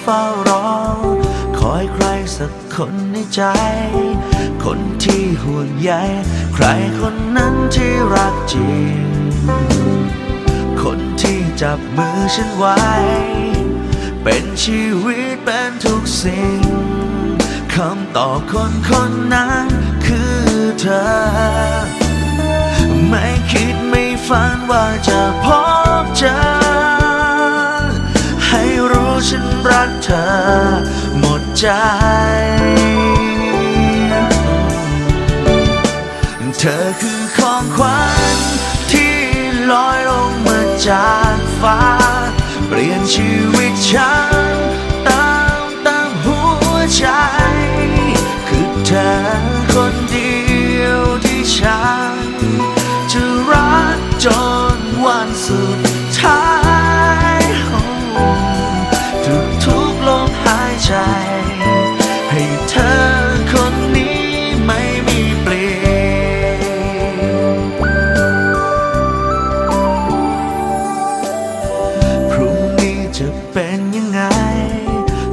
เฝ้ารอ คอยใครสักคนในใจ คนที่ห่วงใยใครคนนั้นที่รักจริง คนที่จับมือฉันไว้ เป็นชีวิตเป็นทุกสิ่งคำตอบคนคนนั้นคือเธอ ไม่คิดไม่ฝันว่าจะพบเจอ อหมดใจ เธอคือของขวัญที่ลอยลงมาจากฟ้า เปลี่ยนชีวิตฉัน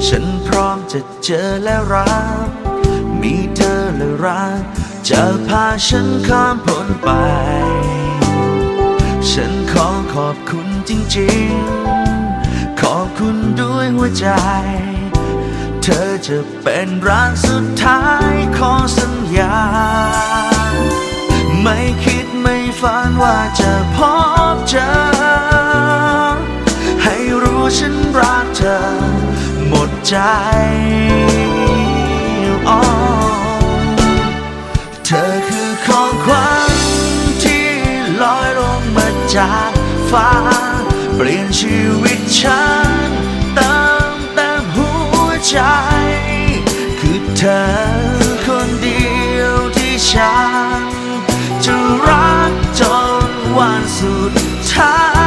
ฉันพร้อมจะเจอและรัก มีเธอและรัก จะพาฉันข้ามพ้นไป ฉันขอขอบคุณจริงๆ ขอบคุณด้วยหัวใจ เธอจะเป็นรักสุดท้ายขอสัญญา ไม่คิดไม่ฝันว่าจะพบเจอ ให้รู้ฉันรักเธอ ใจอ๋อเธอคือของขวัญที่ลอยลงมาจากฟ้า เปลี่ยนชีวิตฉันเติมเต็มหัวใจ คือเธอคนเดียวที่ฉัน จะรักจนวันสุดท้าย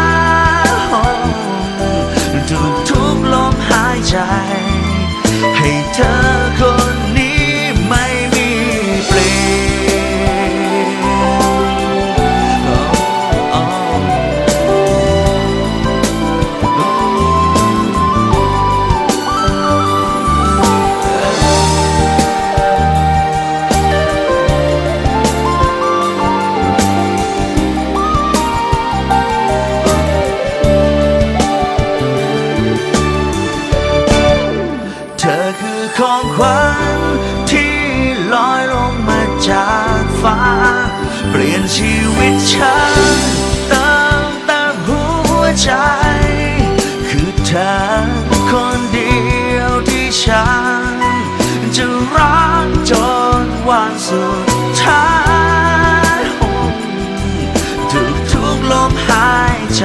เปลี่ยนชีวิตฉันเติมเต็มหัวใจ คือเธอคนเดียวที่ฉัน จะรักจนวันสุดท้ายทุกทุกลมหายใจ